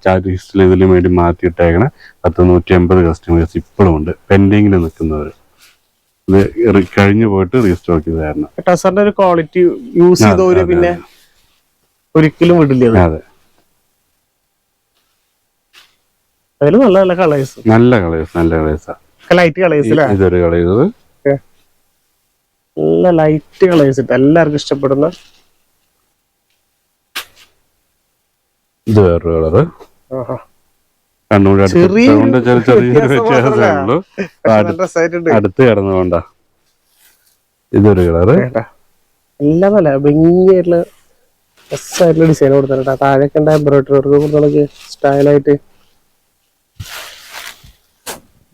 ചാറ്റ് ഹിസ്റ്ററിൽ ഇതിനു വേണ്ടി മാറ്റിയിട്ടേക്കണ. പത്ത് നൂറ്റി അമ്പത് കസ്റ്റമേഴ്സ് ഇപ്പോഴും ഉണ്ട്. പെൻഡിങ്ങിൽ നിൽക്കുന്നവർ ഇത് കഴിഞ്ഞു പോയിട്ട് റീസ്റ്റോക്ക് ചെയ്തായിരുന്നു ടസറിന്റെ ഒരു ക്വാളിറ്റി യൂസ് ചെയ്തവര് പിന്നെ ഒരിക്കലും വിടില്ല അത്. അതെ. അതിൽ നല്ല നല്ല കളേഴ്സ് നല്ല കളേഴ്സ് നല്ല കളേഴ്സാ ലൈറ്റ് കളേഴ്സ് ഇതൊരു കളേഴ്സ് നല്ല ലൈറ്റ് കളേഴ്സ് ഇട്ട് എല്ലാവർക്കും ഇഷ്ടപ്പെടുന്ന ഇത് വേറൊരു കളറ് ആഹാ. കണ്ണൂടെ ചെറിയൊരു കൊണ്ട് ചെറിയ ചെറിയൊരു വ്യത്യാസം വ്യത്യാസമേ. ഉള്ളൂ അടുത്ത് കിടന്നുകൊണ്ടാ. ഇതൊരു കളറ്. എല്ലാം നല്ല ഭംഗിയായിട്ടുള്ള രസമായിട്ടുള്ള ഡിസൈൻ കൊടുത്തിട്ടാ ഉണ്ടായ എംബ്രോയിഡറി വർക്ക് കൊടുത്തോളൊക്കെ സ്റ്റൈലായിട്ട്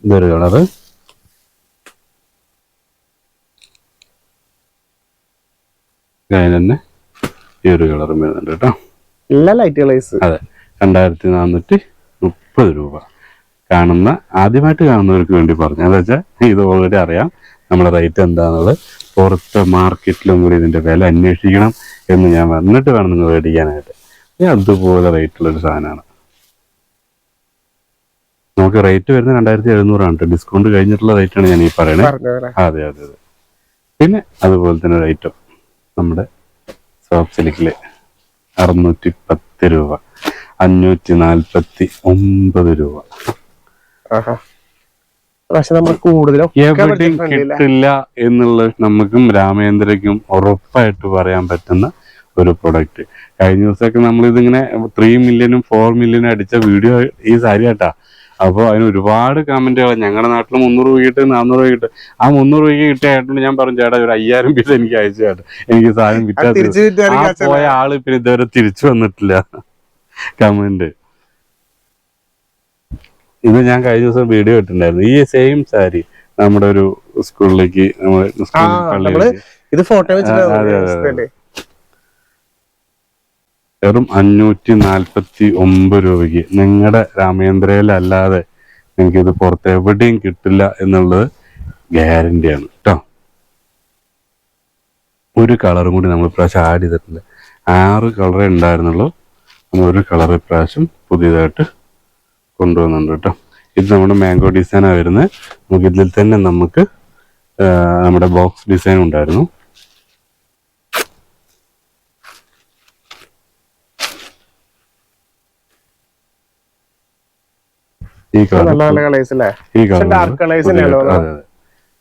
ഇതൊരു കളറ്. അതിന് തന്നെ ഈ ഒരു കളറും വരുന്നുണ്ട് കേട്ടോ. എല്ലാ ലൈറ്റ് കളേഴ്സ് അതെ രണ്ടായിരത്തി നാനൂറ്റി മുപ്പത് രൂപ. കാണുന്ന ആദ്യമായിട്ട് കാണുന്നവർക്ക് വേണ്ടി പറഞ്ഞു എന്താ വെച്ചാൽ ഇത് ഓൾറെഡി അറിയാം. നമ്മുടെ റേറ്റ് എന്താണെന്നുള്ളത് പുറത്ത് മാർക്കറ്റിലും കൂടി ഇതിന്റെ വില അന്വേഷിക്കണം എന്ന് ഞാൻ വന്നിട്ട് വേണം നിങ്ങൾ മേടിക്കാനായിട്ട്. അതുപോലെ റേറ്റുള്ളൊരു സാധനമാണ്. നമുക്ക് റേറ്റ് വരുന്നത് രണ്ടായിരത്തി എഴുന്നൂറാണ് കേട്ടോ. ഡിസ്കൗണ്ട് കഴിഞ്ഞിട്ടുള്ള റേറ്റ് ആണ് ഞാൻ ഈ പറയുന്നത് അതെ അതെ അതെ. പിന്നെ അതുപോലെ തന്നെ റേറ്റും നമ്മുടെ സോഫ്റ്റ് സിലിക്കിൽ അറുന്നൂറ്റി പത്ത് രൂപ. അഞ്ഞൂറ്റി നാൽപ്പത്തി ഒമ്പത് രൂപ. പക്ഷെ നമ്മൾ കൂടുതലും എവിടെയും കിട്ടില്ല എന്നുള്ളത് നമുക്കും രാമേന്ദ്രയ്ക്കും ഉറപ്പായിട്ട് പറയാൻ പറ്റുന്ന ഒരു പ്രൊഡക്റ്റ് കഴിഞ്ഞ ദിവസമൊക്കെ നമ്മൾ ഇതിങ്ങനെ ത്രീ മില്യനും ഫോർ മില്യനും അടിച്ച വീഡിയോ ഈ സാരി കേട്ടാ അപ്പോൾ അതിന് ഒരുപാട് കമന്റുകൾ ഞങ്ങളുടെ നാട്ടിൽ മുന്നൂറ് രൂപ കിട്ടും നാന്നൂറ് രൂപ കിട്ടും. ആ മുന്നൂറ് രൂപയ്ക്ക് കിട്ടിയ ആയിട്ടുണ്ട് ഞാൻ പറഞ്ഞു ചേട്ടാ ഒരു അയ്യായിരം പീസ് എനിക്ക് അയച്ചു ചേട്ടാ എനിക്ക് സാധനം വിറ്റാ ആ പോയ ആൾ പിന്നെ ഇതുവരെ തിരിച്ചു വന്നിട്ടില്ല. കമന്റ്. ഇത് ഞാൻ കഴിഞ്ഞ ദിവസം വീഡിയോ ഇട്ടിട്ടുണ്ടായിരുന്നു. ഈ സെയിം സാരി നമ്മുടെ ഒരു സ്കൂളിലേക്ക് നമ്മുടെ ഇത് ഫോട്ടോ. വെച്ചിട്ട് വെറും അഞ്ഞൂറ്റി നാൽപ്പത്തി ഒമ്പത് രൂപയ്ക്ക്. നിങ്ങളുടെ രാമേന്ദ്രയിലല്ലാതെ ഇത് പുറത്ത് എവിടെയും കിട്ടില്ല എന്നുള്ളത് ഗ്യാരണ്ടിയാണ്. കേട്ടോ ഒരു കളറും കൂടി നമ്മൾ ഇപ്രാവശ്യം ആഡ് ചെയ്തിട്ടില്ല ആറ് കളറേ ഉണ്ടായിരുന്നുള്ളൂ. നമ്മൾ ഒരു കളർ ഇപ്രാവശ്യം പുതിയതായിട്ട് കൊണ്ടുവന്നുണ്ട് കേട്ടോ ഇത് നമ്മുടെ മാംഗോ ഡിസൈനാണ് വരുന്നത്. നമുക്ക് ഇതിൽ തന്നെ നമുക്ക് നമ്മുടെ ബോക്സ് ഡിസൈൻ ഉണ്ടായിരുന്നു. ഈ കളർ നല്ല നല്ല കളേഴ്സ് അല്ലേ? ഈ കളർ dark colours തന്നെയാണല്ലോ അതെ? അതെ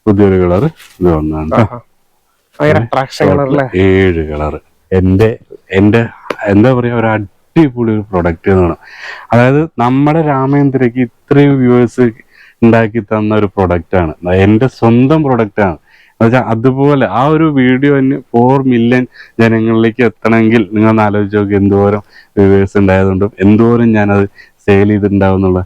പുതിയൊരു കളർ ഇത് വന്നാണ്. ഏഴ് കളർ എന്റെ എന്റെ എന്താ പറയാ ഒരു അടിപൊളി ഒരു പ്രൊഡക്റ്റ് എന്ന് പറയാം അതായത് നമ്മുടെ രാമേന്ദ്രയ്ക്ക് ഇത്രയും വ്യൂവേഴ്സ് ഉണ്ടാക്കി തന്ന ഒരു പ്രൊഡക്റ്റ് ആണ്. എന്റെ സ്വന്തം പ്രൊഡക്റ്റ് ആണ്. എന്നുവെച്ചാൽ അതുപോലെ ആ ഒരു വീഡിയോ തന്നെ ഫോർ മില്യൺ ജനങ്ങളിലേക്ക് എത്തണമെങ്കിൽ നിങ്ങൾ ആലോചിച്ച് നോക്കി എന്തോരം വ്യൂവേഴ്സ് ഉണ്ടായതുകൊണ്ടും എന്തോരം ഞാനത് സെയിൽ ചെയ്തിട്ടുണ്ടാവും എന്നുള്ള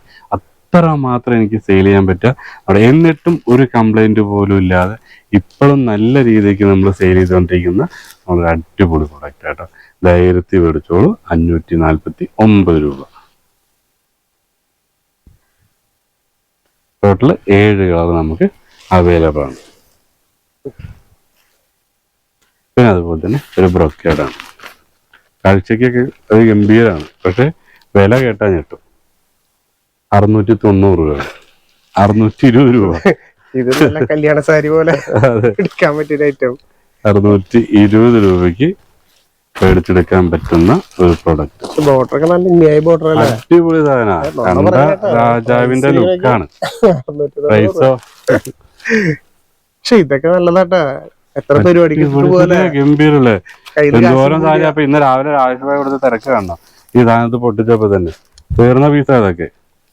അത്ര മാത്രം എനിക്ക് സെയിൽ ചെയ്യാൻ പറ്റുക. അവിടെ എന്നിട്ടും ഒരു കംപ്ലൈന്റ് പോലും ഇല്ലാതെ ഇപ്പോഴും നല്ല രീതിക്ക് നമ്മൾ സെയിൽ ചെയ്തുകൊണ്ടിരിക്കുന്ന നമ്മളൊരു അടിപൊളി പ്രൊഡക്റ്റ് ആട്ടോ. ധൈര്യത്തിൽ മേടിച്ചോളൂ അഞ്ഞൂറ്റി നാൽപ്പത്തി ഒമ്പത് രൂപ. ടോട്ടൽ ഏഴ് കളർ നമുക്ക് അവൈലബിൾ ആണ്. പിന്നെ അതുപോലെ തന്നെ ഒരു ബ്രൊക്കേഡാണ് കാഴ്ചക്കൊക്കെ അത് ഗംഭീരമാണ് പക്ഷെ വില കേട്ടാൽ ഞെട്ടും. അറുന്നൂറ്റി തൊണ്ണൂറ് രൂപ. അറുന്നൂറ്റി ഇരുപത് രൂപ. ഇത് നല്ല കല്യാണ സാരി പോലെ എടുക്കാൻ പറ്റിയ ഐറ്റം അറുന്നൂറ്റി ഇരുപത് രൂപയ്ക്ക് മേടിച്ചെടുക്കാൻ പറ്റുന്ന ഒരു പ്രോഡക്റ്റ് ബോർഡർ ഒക്കെ നല്ല ഇനിയായി ബോർഡർ അടിപൊളി സാധനമാണ്. രാജാവിന്റെ ലുക്കാണ് പക്ഷെ ഇതൊക്കെ നല്ലതാട്ടാ. എത്ര പരിപാടിക്ക് പോലെ ഗംഭീരല്ലേ? എന്തോരം സാരി അപ്പൊ ഇന്ന് രാവിലെ രാജഭായി കൊടുത്ത് തിരക്ക് കാണണം ഈ സാധനത്ത് പൊട്ടിച്ചപ്പോ തന്നെ. തീർന്ന പീസാ അതൊക്കെ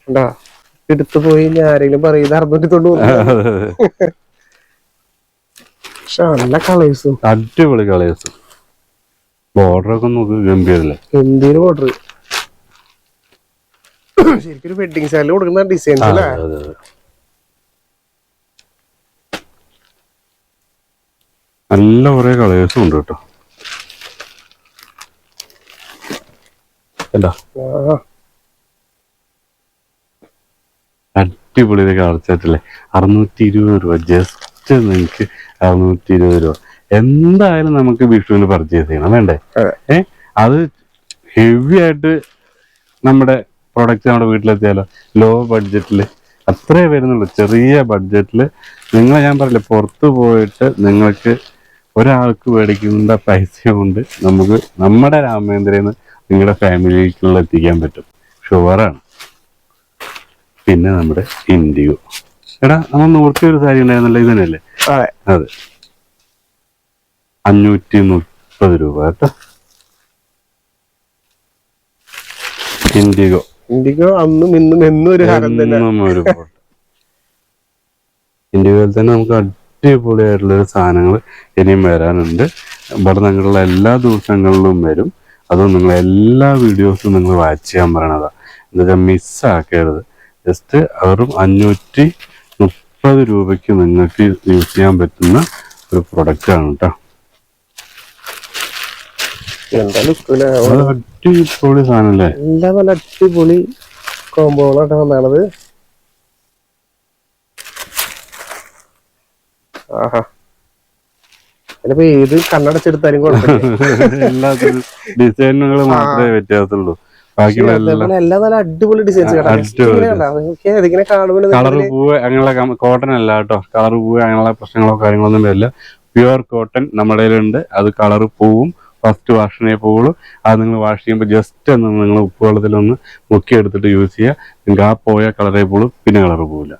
കണ്ടാ എടുത്തു പോയി ഞാൻ ആരെങ്കിലും പറയുന്ന അറുന്നൂറ്റി തൊണ്ണൂറ് പക്ഷെ നല്ല കളേഴ്സും അടിപൊളി കളേഴ്സ് ബോർഡർ ഒക്കെ ഗംഭീരല്ലേ? ഗംഭീര ബോർഡർ ശരിക്കും വെഡിങ് സാരിൽ കൊടുക്കുന്ന ഡിസൈൻസ് അല്ലേ. നല്ല കുറെ കളേഴ്സും ഉണ്ട് കേട്ടോ. എന്താ? അടിപൊളി കളർ സെറ്റല്ലേ അറുന്നൂറ്റി ഇരുപത് രൂപ. ജസ്റ്റ് നിങ്ങൾക്ക് അറുന്നൂറ്റി ഇരുപത് രൂപ. എന്തായാലും നമുക്ക് വിഷുവിന് പർച്ചേസ് ചെയ്യണം വേണ്ടേ? അതെ. ഏ? അത് ഹെവി ആയിട്ട് നമ്മുടെ പ്രൊഡക്റ്റ് നമ്മുടെ വീട്ടിലെത്തിയാലോ? ലോ ബഡ്ജറ്റിൽ അത്രേ വരുന്നുള്ളൂ. ചെറിയ ബഡ്ജറ്റിൽ നിങ്ങൾ ഞാൻ പറയില്ല പുറത്ത് പോയിട്ട് നിങ്ങൾക്ക് ഒരാൾക്ക് മേടിക്കുന്ന പൈസ കൊണ്ട് നമുക്ക് നമ്മുടെ രാമേന്ദ്രയിൽ നിന്ന് നിങ്ങളുടെ ഫാമിലിക്കുള്ള എത്തിക്കാൻ പറ്റും. ഷുവറാണ് പിന്നെ നമ്മുടെ ഇൻഡിഗോ എടാ നമ്മൾ നോർത്തി ഒരു സാരി ഉണ്ടായിരുന്നല്ലോ ഇതിനല്ലേ അതെ. അതെ. അഞ്ഞൂറ്റി മുപ്പത് രൂപ കേട്ടോ. ഇൻഡിഗോ. ഇൻഡിഗോ അന്നും ഇന്നും എന്നും ഒരു ഹരം തന്നെ. ഒരു ബോട്ട് തന്നെ നമുക്ക് അടിപൊളിയായിട്ടുള്ള സാധനങ്ങൾ ഇനിയും വരാനുണ്ട്. ഇവിടെ നിങ്ങളുടെ എല്ലാ ദിവസങ്ങളിലും വരും. അതും നിങ്ങൾ എല്ലാ വീഡിയോസും നിങ്ങൾ വാച്ച് ചെയ്യാൻ പറയണതാ. മിസ് മിസ്സാക്കരുത് ജസ്റ്റ് വെറും അഞ്ഞൂറ്റി മുപ്പത് രൂപയ്ക്ക് നിങ്ങൾക്ക് യൂസ് ചെയ്യാൻ പറ്റുന്ന ഒരു പ്രൊഡക്റ്റ് ആണ് കേട്ടോ അടിപൊളി സാധനല്ലേ? എല്ലാം നല്ല അടിപൊളി കോമ്പോളാണ് വന്നാണത് ആഹാ. ഏത് കണ്ണടച്ചെടുത്താലും കുഴപ്പമില്ല. [LAUGHS] എല്ലാത്തിനും ഡിസൈനുകൾ മാത്രമേ വ്യത്യാസമുള്ളൂ. എല്ലാം നല്ല അടിപൊളി ഡിസൈൻസ് ഇതിങ്ങനെ കളർ പൂവ് അങ്ങനെയുള്ള കോട്ടൺ അല്ല കേട്ടോ. കളർ പൂവ് അങ്ങനെയുള്ള പ്രശ്നങ്ങളോ കാര്യങ്ങളൊന്നും വരില്ല. പ്യുവർ കോട്ടൺ നമ്മുടെ കയ്യിലുണ്ട്. അത് കളർ പൂവും ഫസ്റ്റ് വാഷിനെ പോകുള്ളൂ അത് നിങ്ങൾ വാഷ് ചെയ്യുമ്പോൾ ജസ്റ്റ് ഒന്ന് നിങ്ങൾ ഉപ്പുവെള്ളത്തിലൊന്ന് മുക്കി എടുത്തിട്ട് യൂസ് ചെയ്യുക. നിങ്ങൾക്ക് ആ പോയ കളറേ പോകുള്ളൂ പിന്നെ കളർ പോവില്ല.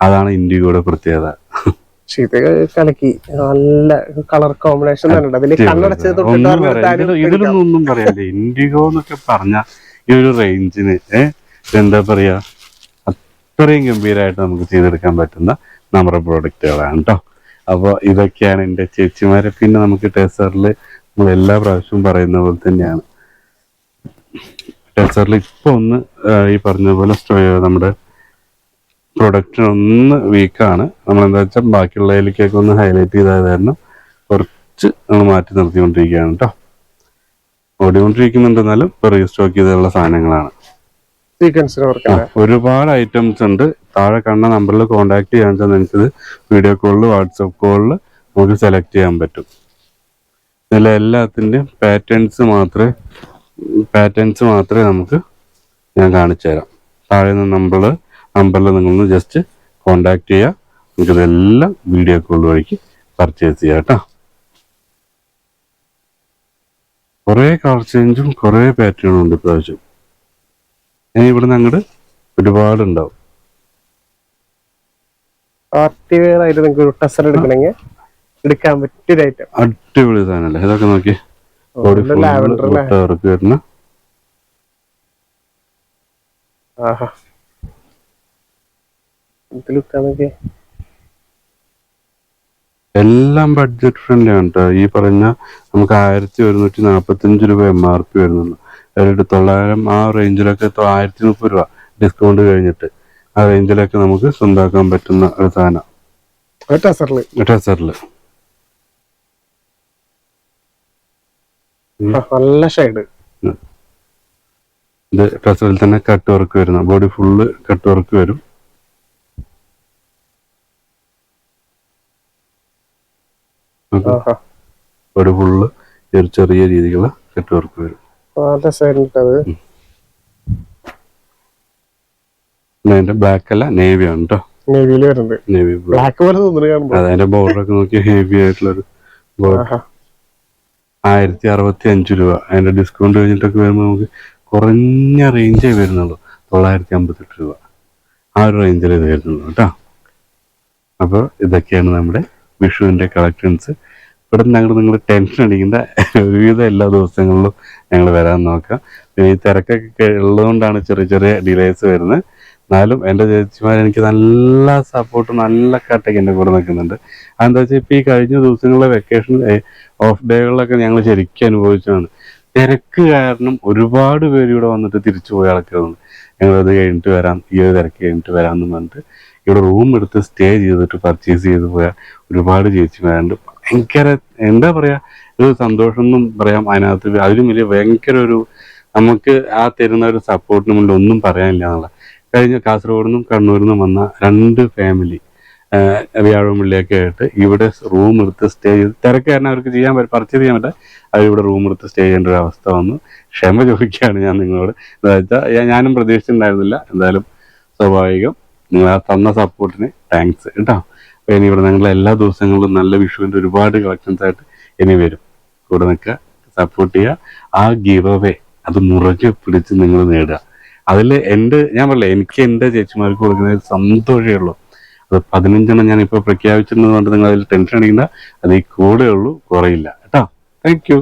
അതാണ് ഇൻഡിഗോയുടെ പ്രത്യേകത. പക്ഷെ ഇത് കലക്കി നല്ല കളർ കോമ്പിനേഷൻ തന്നെ ഉണ്ട്. അതിൽ കണ്ണടച്ചത് ഇതിലൊന്നും ഇൻഡിഗോ എന്നൊക്കെ പറഞ്ഞ ഈ ഒരു റേഞ്ചിന് എന്താ പറയാ അത്രയും ഗംഭീരമായിട്ട് നമുക്ക് ചെയ്തെടുക്കാൻ പറ്റുന്ന നമ്മുടെ പ്രോഡക്റ്റുകളാണ് കേട്ടോ അപ്പോൾ ഇതൊക്കെയാണ് എന്റെ ചേച്ചിമാരെ. പിന്നെ നമുക്ക് ടെസറിൽ നമ്മൾ എല്ലാ പ്രാവശ്യവും പറയുന്ന പോലെ തന്നെയാണ്. ടെസറിൽ ഇപ്പോൾ ഒന്ന് ഈ പറഞ്ഞ പോലെ നമ്മുടെ പ്രൊഡക്റ്റ് ഒന്ന് വീക്കാണ് നമ്മൾ എന്താ വെച്ചാൽ ബാക്കിയുള്ളതിലേക്കൊക്കെ ഒന്ന് ഹൈലൈറ്റ് കാരണം കുറച്ച് നമ്മൾ മാറ്റി നിർത്തിക്കൊണ്ടിരിക്കുകയാണ് കേട്ടോ ഓടിക്കൊണ്ടിരിക്കുന്നുണ്ടെന്നാലും ഇപ്പൊ റീസ്റ്റോക്ക് ചെയ്തുള്ള സാധനങ്ങളാണ്. ഒരുപാട് ഐറ്റംസ് ഉണ്ട്. താഴെ കണ്ട നമ്പറിൽ കോൺടാക്ട് ചെയ്യാൻ വെച്ചാൽ നിങ്ങൾക്ക് വീഡിയോ കോളിൽ വാട്സപ്പ് കോളിൽ നമുക്ക് സെലക്ട് ചെയ്യാൻ പറ്റും. ഇതിലെ എല്ലാത്തിന്റെയും പാറ്റേൺസ് മാത്രമേ പാറ്റേൺസ് മാത്രമേ നമുക്ക് ഞാൻ കാണിച്ചു തരാം. താഴെ നിന്ന് നമ്പറിൽ നമ്പറിൽ നിങ്ങളൊന്ന് ജസ്റ്റ് കോണ്ടാക്ട് ചെയ്യുക നിങ്ങൾക്ക് ഇതെല്ലാം വീഡിയോ കോൾ വഴിക്ക് പർച്ചേസ് ചെയ്യാം കേട്ടോ. കുറേ കളർ ചേഞ്ചും കുറേ പാറ്റേണും ഉണ്ട് ഇപ്രാവശ്യം. ഇനി ഇവിടുന്ന് അങ്ങോട്ട് ഒരുപാടുണ്ടാവും. പാർട്ടി വെയർ ആയിട്ട് നിങ്ങൾക്ക് ഒരു ടെസർ എടുക്കണമെങ്കിൽ എടുക്കാൻ പറ്റിയ ഐറ്റം അടിപൊളി സാധനല്ലേ? ഇതൊക്കെ നോക്കി. വരുന്ന. ആഹാ. എന്ത് എല്ലാം ബഡ്ജറ്റ് ഫ്രണ്ട്ലി ആണ് കേട്ടോ ഈ പറഞ്ഞ നമുക്ക് ആയിരത്തി ഒരുന്നൂറ്റി നാൽപ്പത്തഞ്ച് രൂപ എം ആർ പി വരുന്നുണ്ട്. അതായത് തൊള്ളായിരം ആ റേഞ്ചിലൊക്കെ ആയിരത്തി മുപ്പത് രൂപ ഡിസ്കൗണ്ട് കഴിഞ്ഞിട്ട് ആ റേഞ്ചിലൊക്കെ നമുക്ക് സ്വന്താക്കാൻ പറ്റുന്ന ഒരു സാധനം. നല്ല ഷെയ്ഡ് ഇത് ട്രസറിൽ തന്നെ കട്ട് വർക്ക് വരുന്ന ബോഡി ഫുള്ള് കട്ട് വർക്ക് വരും. ബോഡി ഫുള്ള് ഒരു ചെറിയ രീതിയിലുള്ള കെട്ട് വർക്ക് വരും അതിന്റെ ബ്ലാക്ക് അല്ല നേവി ആണ് കേട്ടോ നേവി ബ്ലാക്ക് പോലെ തോന്നുന്നു അതിന്റെ ബോർഡർ ഒക്കെ നോക്കി ഹെവി ആയിട്ടുള്ള ഒരു ബോർഡർ. ആയിരത്തി അറുപത്തി അഞ്ച് രൂപ. അതിന്റെ ഡിസ്കൗണ്ട് കഴിഞ്ഞിട്ടൊക്കെ വരുമ്പോൾ നമുക്ക് കുറഞ്ഞ റേഞ്ചേ വരുന്നുള്ളൂ. തൊള്ളായിരത്തി അമ്പത്തെട്ട് രൂപ. ആ ഒരു റേഞ്ചിൽ ഇത് വരുന്നുള്ളൂ കേട്ടോ അപ്പോൾ ഇതൊക്കെയാണ് നമ്മുടെ വിഷുവിന്റെ കളക്ഷൻസ്. ഇവിടെ ഞങ്ങൾ നിങ്ങൾ ടെൻഷൻ അടിക്കേണ്ട ഒരുവിധം എല്ലാ ദിവസങ്ങളിലും ഞങ്ങൾ വരാൻ നോക്കാം പിന്നെ ഈ തിരക്കൊക്കെ ഉള്ളതുകൊണ്ടാണ് ചെറിയ ചെറിയ ഡിലേസ് വരുന്നത്. എന്നാലും എന്റെ ചേച്ചിമാർ എനിക്ക് നല്ല സപ്പോർട്ട് നല്ല കട്ടയ്ക്ക് എന്റെ കൂടെ നിൽക്കുന്നുണ്ട്. അതെന്താ വെച്ചാൽ ഇപ്പോൾ ഈ കഴിഞ്ഞ ദിവസങ്ങളിലെ വെക്കേഷൻ ഓഫ് ഡേകളിലൊക്കെ ഞങ്ങൾ ശരിക്കും അനുഭവിച്ചതാണ്. തിരക്ക് കാരണം ഒരുപാട് പേര് ഇവിടെ വന്നിട്ട് തിരിച്ചു പോയി ആൾക്കാരുണ്ട്. ഞങ്ങളത് കഴിഞ്ഞിട്ട് വരാം ഈ ഒരു തിരക്ക് കഴിഞ്ഞിട്ട് വരാമെന്ന് പറഞ്ഞിട്ട്. ഇവിടെ റൂം എടുത്ത് സ്റ്റേ ചെയ്തിട്ട് പർച്ചേസ് ചെയ്ത് പോയ ഒരുപാട് ചേച്ചിമാരുണ്ട്. ഭയങ്കര എന്താ പറയാ ഒരു സന്തോഷം എന്നും പറയാം അതിനകത്ത്. അതിലും വലിയ ഭയങ്കര ഒരു നമുക്ക് ആ തരുന്ന ഒരു സപ്പോർട്ടിന് മുന്നിൽ ഒന്നും പറയാനില്ല എന്നുള്ള കഴിഞ്ഞ കാസർഗോഡ് നിന്നും കണ്ണൂരിൽ നിന്നും വന്ന രണ്ട് ഫാമിലി വ്യാഴം വെള്ളിയൊക്കെ ആയിട്ട് ഇവിടെ റൂം എടുത്ത് സ്റ്റേ ചെയ്ത് തിരക്ക് കാരണം അവർക്ക് ചെയ്യാൻ പറ്റും പർച്ചേസ് ചെയ്യാൻ പറ്റാ. അവരിവിടെ റൂം എടുത്ത് സ്റ്റേ ചെയ്യേണ്ട ഒരു അവസ്ഥ വന്നു. ക്ഷമ ചോദിക്കുകയാണ് ഞാൻ നിങ്ങളോട്. എന്താ വെച്ചാൽ ഞാനും പ്രതീക്ഷിച്ചിട്ടുണ്ടായിരുന്നില്ല. എന്തായാലും സ്വാഭാവികം. നിങ്ങൾ ആ തന്ന സപ്പോർട്ടിന് താങ്ക്സ് കേട്ടോ? അപ്പോൾ ഇനി ഇവിടെ ഞങ്ങൾ എല്ലാ ദിവസങ്ങളിലും നല്ല വിഷുവിന്റെ ഒരുപാട് കളക്ഷൻസ് ആയിട്ട് ഇനി വരും. കൂടെ നിൽക്കുക സപ്പോർട്ട് ചെയ്യുക. ആ ഗീവ് അവേ അത് മുറകെ പിടിച്ച് നിങ്ങൾ നേടുക. അതിൽ എന്റെ ഞാൻ പറയില്ല എനിക്ക് എന്റെ ചേച്ചിമാർക്ക് കൊടുക്കുന്നതിൽ സന്തോഷമേ ഉള്ളൂ. അത് പതിനഞ്ചെണ്ണം ഞാൻ ഇപ്പോൾ പ്രഖ്യാപിച്ചിരുന്നത് കൊണ്ട് നിങ്ങൾ അതിൽ ടെൻഷൻ അടിക്കണ്ട. അത് ഈ കൂടെ ഉള്ളൂ കുറയില്ല. കേട്ടോ? താങ്ക്